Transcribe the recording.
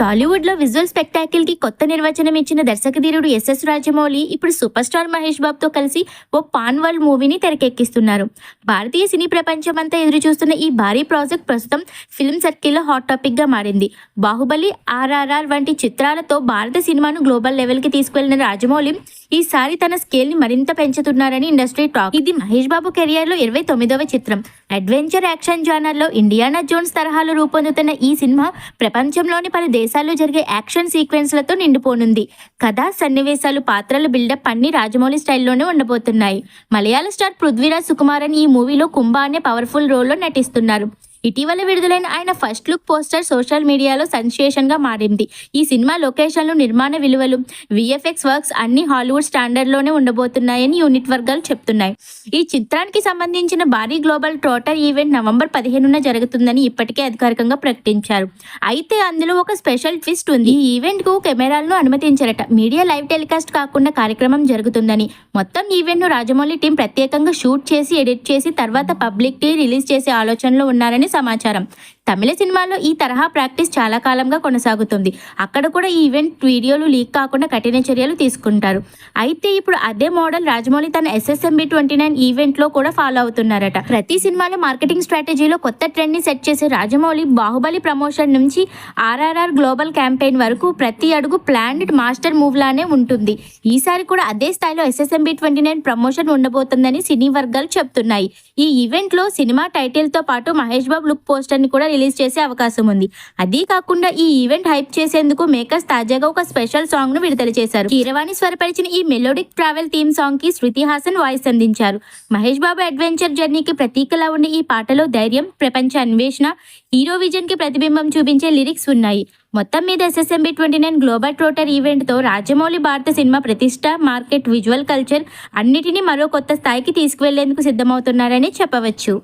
టాలీవుడ్లో విజువల్ స్పెక్టాకిల్కి కొత్త నిర్వచనం ఇచ్చిన దర్శకధీరుడు ఎస్ఎస్ రాజమౌళి ఇప్పుడు సూపర్ స్టార్ మహేష్ బాబుతో కలిసి ఓ పాన్ వరల్డ్ మూవీని తెరకెక్కిస్తున్నారు. భారతీయ సినీ ప్రపంచం అంతా ఎదురు చూస్తున్న ఈ భారీ ప్రాజెక్ట్ ప్రస్తుతం ఫిల్మ్ సర్కిల్లో హాట్ టాపిక్గా మారింది. బాహుబలి ఆర్ఆర్ఆర్ వంటి చిత్రాలతో భారత సినిమాను గ్లోబల్ లెవెల్కి తీసుకువెళ్ళిన రాజమౌళి ఈసారి తన స్కేల్ని మరింత పెంచుతున్నారని ఇండస్ట్రీ టాక్. ఇది మహేష్ బాబు కెరియర్లో ఇరవై తొమ్మిదవ చిత్రం. అడ్వెంచర్ యాక్షన్ జానర్లో ఇండియానా జోన్స్ తరహాలో రూపొందుతున్న ఈ సినిమా ప్రపంచంలోని పలు దేశాల్లో జరిగే యాక్షన్ సీక్వెన్స్లతో నిండిపోనుంది. కథ సన్నివేశాలు పాత్రలు బిల్డప్ అన్ని రాజమౌళి స్టైల్లోనే ఉండబోతున్నాయి. మలయాళ స్టార్ పృథ్వీరాజ్ సుకుమారన్ ఈ మూవీలో కుంభ అనే పవర్ఫుల్ రోల్లో నటిస్తున్నారు. ఇటీవల విడుదలైన ఆయన ఫస్ట్ లుక్ పోస్టర్ సోషల్ మీడియాలో సెన్సేషన్గా మారింది. ఈ సినిమా లొకేషన్లు నిర్మాణ విలువలు విఎఫ్ఎక్స్ వర్క్స్ అన్ని హాలీవుడ్ స్టాండర్డ్లోనే ఉండబోతున్నాయని యూనిట్ వర్గాలు చెప్తున్నాయి. ఈ చిత్రానికి సంబంధించిన భారీ గ్లోబల్ టోటల్ ఈవెంట్ నవంబర్ పదిహేనున జరుగుతుందని ఇప్పటికే అధికారికంగా ప్రకటించారు. అయితే అందులో ఒక స్పెషల్ ట్విస్ట్ ఉంది. ఈ ఈవెంట్కు కెమెరాలను అనుమతించారట. మీడియా లైవ్ టెలికాస్ట్ కాకుండా కార్యక్రమం జరుగుతుందని. మొత్తం ఈవెంట్ను రాజమౌళి టీం ప్రత్యేకంగా షూట్ చేసి ఎడిట్ చేసి తర్వాత పబ్లిక్కి రిలీజ్ చేసే ఆలోచనలో ఉన్నారని సమాచారం. తమిళ సినిమాలో ఈ తరహా ప్రాక్టీస్ చాలా కాలంగా కొనసాగుతుంది. అక్కడ కూడా ఈ ఈవెంట్ వీడియోలు లీక్ కాకుండా కఠిన చర్యలు తీసుకుంటారు. అయితే ఇప్పుడు అదే మోడల్ రాజమౌళి తన ఎస్ఎస్ఎంబి ట్వంటీ నైన్ ఈవెంట్లో కూడా ఫాలో అవుతున్నారట. ప్రతి సినిమాలో మార్కెటింగ్ స్ట్రాటజీలో కొత్త ట్రెండ్ని సెట్ చేసే రాజమౌళి బాహుబలి ప్రమోషన్ నుంచి ఆర్ఆర్ఆర్ గ్లోబల్ క్యాంపెయిన్ వరకు ప్రతి అడుగు ప్లాన్డ్ మాస్టర్ మూవ్ లానే ఉంటుంది. ఈసారి కూడా అదే స్థాయిలో ఎస్ఎస్ఎంబి ట్వంటీ నైన్ ప్రమోషన్ ఉండబోతుందని సినీ వర్గాలు చెప్తున్నాయి. ఈ ఈవెంట్లో సినిమా టైటిల్తో పాటు మహేష్ బాబు లుక్ పోస్టర్ని కూడా రిలీజ్ చేసే అవకాశం ఉంది. అదీ కాకుండా ఈ ఈవెంట్ హైప్ చేసేందుకు మేకర్స్ తాజాగా ఒక స్పెషల్ సాంగ్ను విడుదల చేశారు. కీరవాణి స్వరపరిచిన ఈ మెలోడిక్ ట్రావెల్ థీమ్ సాంగ్కి శృతి హాసన్ వాయిస్ అందించారు. మహేష్ బాబు అడ్వెంచర్ జర్నీకి ప్రతీకలా ఉండే ఈ పాటలో ధైర్యం ప్రపంచ అన్వేషణ హీరో విజన్కి ప్రతిబింబం చూపించే లిరిక్స్ ఉన్నాయి. మొత్తం మీద SSMB twenty nine global trotter ఈవెంట్తో రాజమౌళి భారత సినిమా ప్రతిష్ట మార్కెట్ విజువల్ కల్చర్ అన్నిటినీ మరో కొత్త స్థాయికి తీసుకువెళ్ళేందుకు సిద్ధమవుతున్నారని చెప్పవచ్చు.